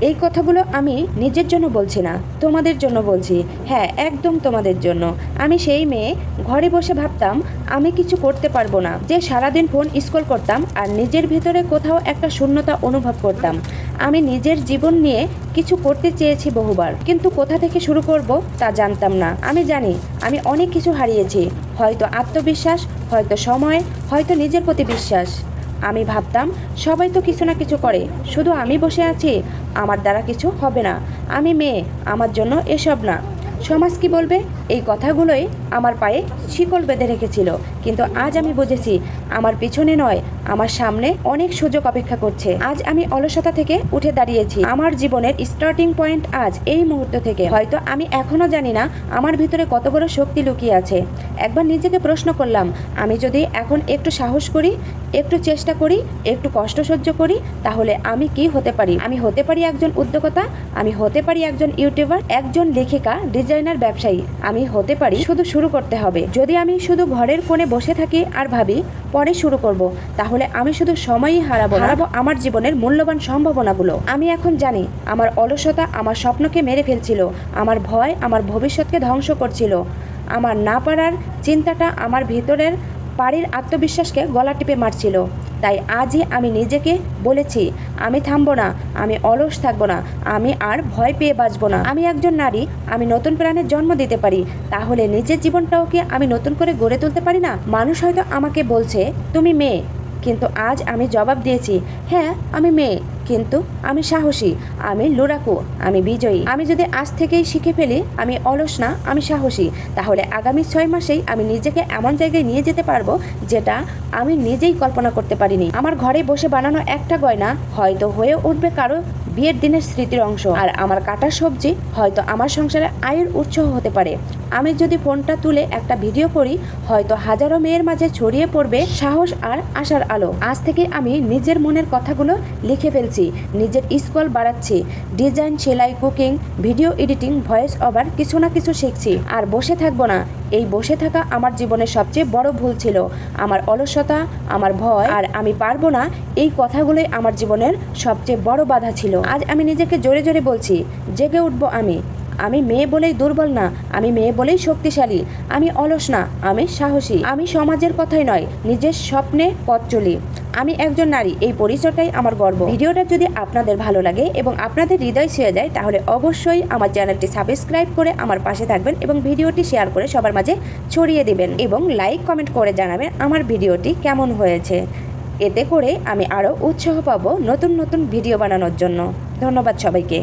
এই কথাগুলো আমি নিজের জন্য বলছি না, তোমাদের জন্য বলছি। হ্যাঁ একদম তোমাদের জন্য। আমি সেই মেয়ে, ঘরে বসে ভাবতাম, আমি কিছু করতে পারব না। যে সারাদিন ফোন স্ক্রল করতাম আর নিজের ভিতরে কোথাও একটা শূন্যতা অনুভব করতাম। আমি নিজের জীবন নিয়ে কিছু করতে চেয়েছি বহুবার। কিন্তু কোথা থেকে শুরু করব তা জানতাম না। আমি জানি, আমি অনেক কিছু হারিয়েছি। হয়তো আত্মবিশ্বাস, হয়তো সময়, হয়তো নিজের প্রতি বিশ্বাস। আমি ভাবতাম, সবাই তো কিছু না কিছু করে, শুধু আমি বসে আছি, আমার দ্বারা কিছু হবে না, আমি মেয়ে, আমার জন্য এসব না। সমাজ কি বলবে? এই কথাগুলোই আমার পায়ে শিকল বেঁধে রেখেছিল, কিন্তু আজ আমি বুঝেছি, আমার পিছনে নয়, আমার সামনে অনেক সুযোগ অপেক্ষা করছে। আজ আমি অলসতা থেকে উঠে দাঁড়িয়েছি, আমার জীবনের স্টার্টিং পয়েন্ট আজ এই মুহূর্ত থেকে। হয়তো আমি এখনও জানি না, আমার ভিতরে কত বড় শক্তি লুকিয়ে আছে। একবার নিজেকে প্রশ্ন করলাম, আমি যদি এখন একটু সাহস করি একটু চেষ্টা করি, একটু কষ্ট সহ্য করি, তাহলে আমি কি হতে পারি? আমি হতে পারি একজন উদ্যোক্তা, আমি হতে পারি একজন ইউটিউবার, একজন লেখিকা, ডিজাইনার, ব্যবসায়ী। আমি হতে পারি, শুধু শুরু করতে হবে। যদি আমি শুধু ঘরের কোণে বসে থাকি আর ভাবি, পরে শুরু করব, তাহলে আমি শুধু সময়ই হারাবো হারাবো আমার জীবনের মূল্যবান সম্ভাবনাগুলো। আমি এখন জানি, আমার অলসতা আমার স্বপ্নকে মেরে ফেলছিল, আমার ভয় আমার ভবিষ্যৎকে ধ্বংস করছিল। আমার না পারার চিন্তাটা আমার ভিতরের বাড়ির আত্মবিশ্বাসকে গলা টিপে মারছিল। তাই আজই আমি নিজেকে বলেছি, আমি থামবো না, আমি অলস থাকব না, আমি আর ভয় পেয়ে বাঁচবো না। আমি একজন নারী, আমি নতুন প্রাণের জন্ম দিতে পারি, তাহলে নিজের জীবনটাও কি আমি নতুন করে গড়ে তুলতে পারি না? মানুষ হয়তো আমাকে বলছে, তুমি মেয়ে কিন্তু আজ আমি জবাব দিয়েছি হ্যাঁ আমি মেয়ে, কিন্তু আমি সাহসী, আমি লুরাকু, আমি বিজয়ী। আমি যদি আজ থেকেই শিখে ফেলি, আমি অলস না, আমি সাহসী। তাহলে আগামী ছয় মাসেই আমি নিজেকে এমন জায়গায় নিয়ে যেতে পারব, যেটা আমি নিজেই কল্পনা করতে পারিনি। আমার ঘরে বসে বানানো একটা গয়না হয়তো হয়ে উঠবে কারও বিয়ের দিনের স্মৃতির অংশ। আর আমার কাটা সবজি হয়তো আমার সংসারে আয়ের উৎস হতে পারে। আমি যদি ফোনটা তুলে একটা ভিডিও করি, হয়তো হাজারো মেয়ের মাঝে ছড়িয়ে পড়বে সাহস আর আশার আলো। আজ থেকে আমি নিজের মনের কথাগুলো লিখে ফেলছি, নিজের স্কল বাড়াচ্ছি, ডিজাইন, সেলাই, cooking, video editing, voice over কিছু না কিছু শিখছি। আর বসে থাকব না। এই বসে থাকা আমার জীবনের সবচেয়ে বড় ভুল ছিল। আমার অলসতা, আমার ভয়, আর আমি পারব না এই কথাগুলোই আমার জীবনের সবচেয়ে বড় বাধা ছিল। আজ আমি নিজেকে জোরে জোরে বলছি, জেগে উঠবো আমি। আমি মেয়ে বলেই দুর্বল না, আমি মেয়ে বলেই শক্তিশালী। আমি অলস না, আমি সাহসী। আমি সমাজের কথাই নয়, নিজের স্বপ্নে পথ চলি। আমি একজন নারী, এই পরিচয়টাই আমার গর্ব। ভিডিওটা যদি আপনাদের ভালো লাগে এবং আপনাদের হৃদয় ছুঁয়ে যায়, তাহলে অবশ্যই আমার চ্যানেলটি সাবস্ক্রাইব করে আমার পাশে থাকবেন এবং ভিডিওটি শেয়ার করে সবার মাঝে ছড়িয়ে দিবেন এবং লাইক, কমেন্ট করে জানাবেন আমার ভিডিওটি কেমন হয়েছে। এতে করে আমি আরও উৎসাহ পাবো নতুন নতুন ভিডিও বানানোর জন্য। ধন্যবাদ সবাইকে।